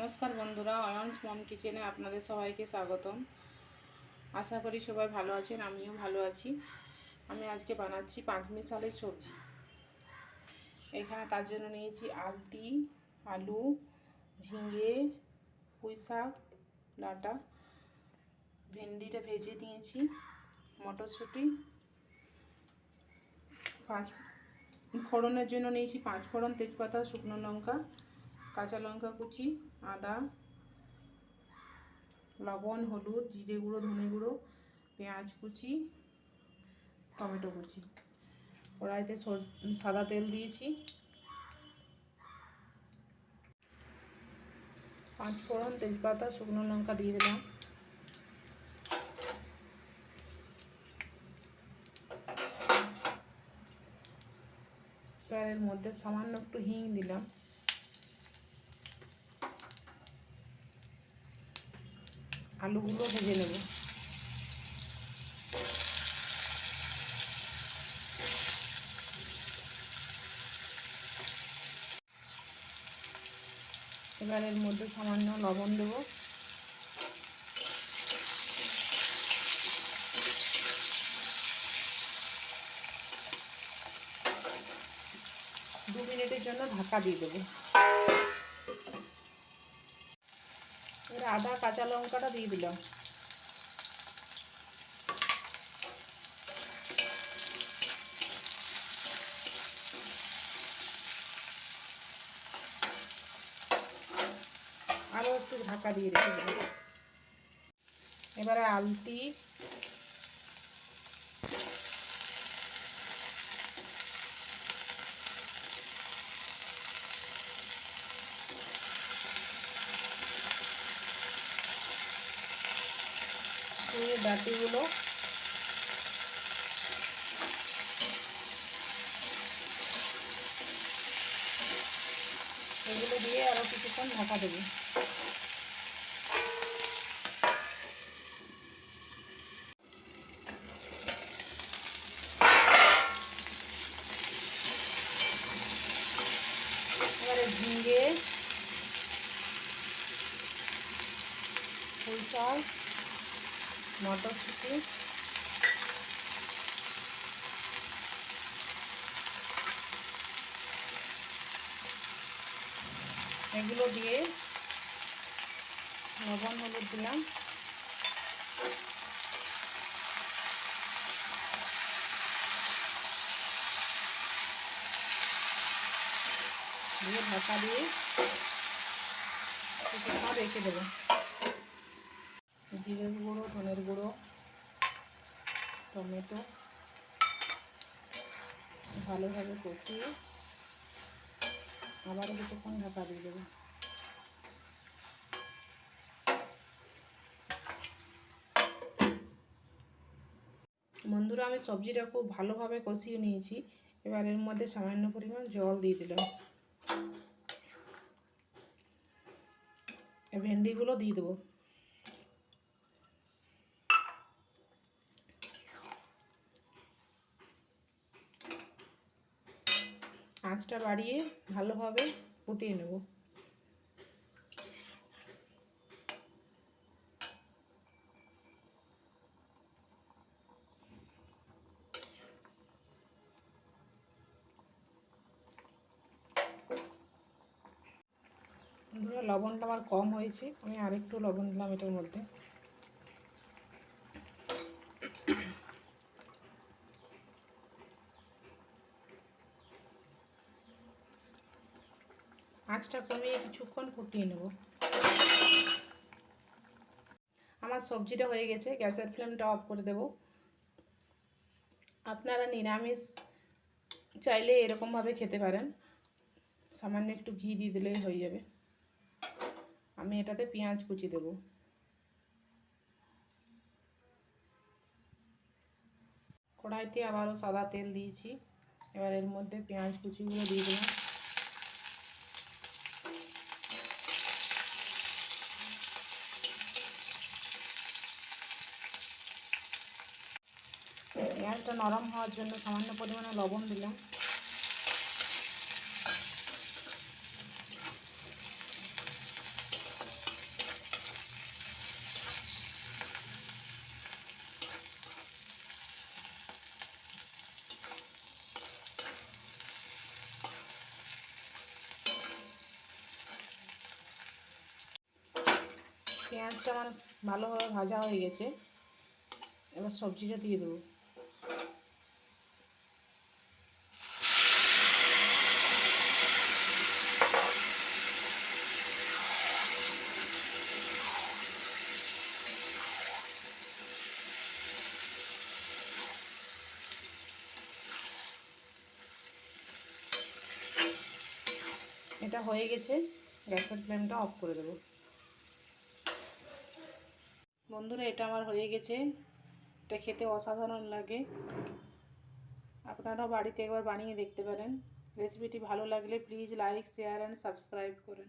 নমস্কার বন্ধুরা অয়ন্স মম কিচেনে আপনাদের সবাইকে স্বাগতম। আশা করি সবাই ভালো আছেন, আমিও ভালো আছি। আমি আজকে বানাচ্ছি পাঁচমিশালের সবজি। এখানে তার জন্য নিয়েছি আলতি আলু, ঝিঙে, পুঁই শাক, ডাঁটা। ভেন্ডিটা ভেজে নিয়েছি মটরশুঁটি। পাঁচ ফোড়নের জন্য নিয়েছি পাঁচ ফোড়ন তেজপাতা, শুকনো লঙ্কা। কাঁচা লঙ্কা কুচি, আদা, লবণ, হলুদ, জিরে গুঁড়ো, ধনে গুঁড়ো, পেঁয়াজ কুচি, টমেটো কুচি। কড়াইতে সাদা তেল দিয়েছি। পাঁচ ফোড়ন তেজপাতা, শুকনো লঙ্কা দিয়ে দিলাম। এর মধ্যে সামান্য একটু হিং দিলাম। আলুগুলো ভেজে নেব। এবার এর মধ্যে সামান্য লবণ দেবো। দু মিনিটের জন্য ঢাকা দিয়ে দেবো। এবার আদা কাঁচা লঙ্কাটা দিয়ে দিলাম। আরও একটু ঢাকা দিয়ে রেখে দেবো। এবারে আলতি এই ডাটিগুলো এগুলো দিয়ে আরও কিছুক্ষণ ঢাকা দেবে। এবারে ঝিঙ্গে ফুল মটরশুঁটি। এগুলো দিয়ে লবণ হলুদ দিলাম। দিয়ে ঢাকা দিয়ে রেখে দেবো। জিরের গুঁড়ো, ধনের গুঁড়ো, টমেটো ভালোভাবে কষিয়ে আবারও কিছুক্ষণ ঢাকা দিয়ে দেবো। বন্ধুরা, আমি সবজিটা খুব ভালোভাবে কষিয়ে নিয়েছি। এবার এর মধ্যে সামান্য পরিমাণ জল দিয়ে দিলাম। ভেন্ডিগুলো দিয়ে দেবো। আঁচটা বাড়িয়ে ভালোভাবে ফুটিয়ে নেব। লবণটা আমার কম হয়েছে। আমি আরেকটু লবণ দিলাম এটার মধ্যে। আঁচটা কমিয়ে কিছুক্ষণ ফুটিয়ে নেব। আমার সবজিটা হয়ে গেছে, গ্যাসের ফ্লেমটা অফ করে দেব। আপনারা নিরামিষ চাইলে এরকমভাবে খেতে পারেন। সামান্য একটু ঘি দিয়ে দিলেই হয়ে যাবে। আমি এটাতে পেঁয়াজ কুচি দেব। কড়াইতে আবারও সাদা তেল দিয়েছি। এবার এর মধ্যে পেঁয়াজ কুচিগুলো দিয়ে দিলাম। পেঁয়াজটা নরম হওয়ার জন্য সামান্য পরিমাণে লবণ দিলাম। পেঁয়াজটা আমার ভালোভাবে ভাজা হয়ে গেছে। এবার সবজিটা দিয়ে দেবো। এটা হয়ে গেছে। গ্যাসের ফ্লেমটা অফ করে দেবো। বন্ধুরা এটা আমার হয়ে গেছে। এটা খেতে অসাধারণ লাগে। আপনারাও বাড়িতে একবার বানিয়ে দেখতে পারেন। রেসিপিটি ভালো লাগলে please like share and subscribe করুন।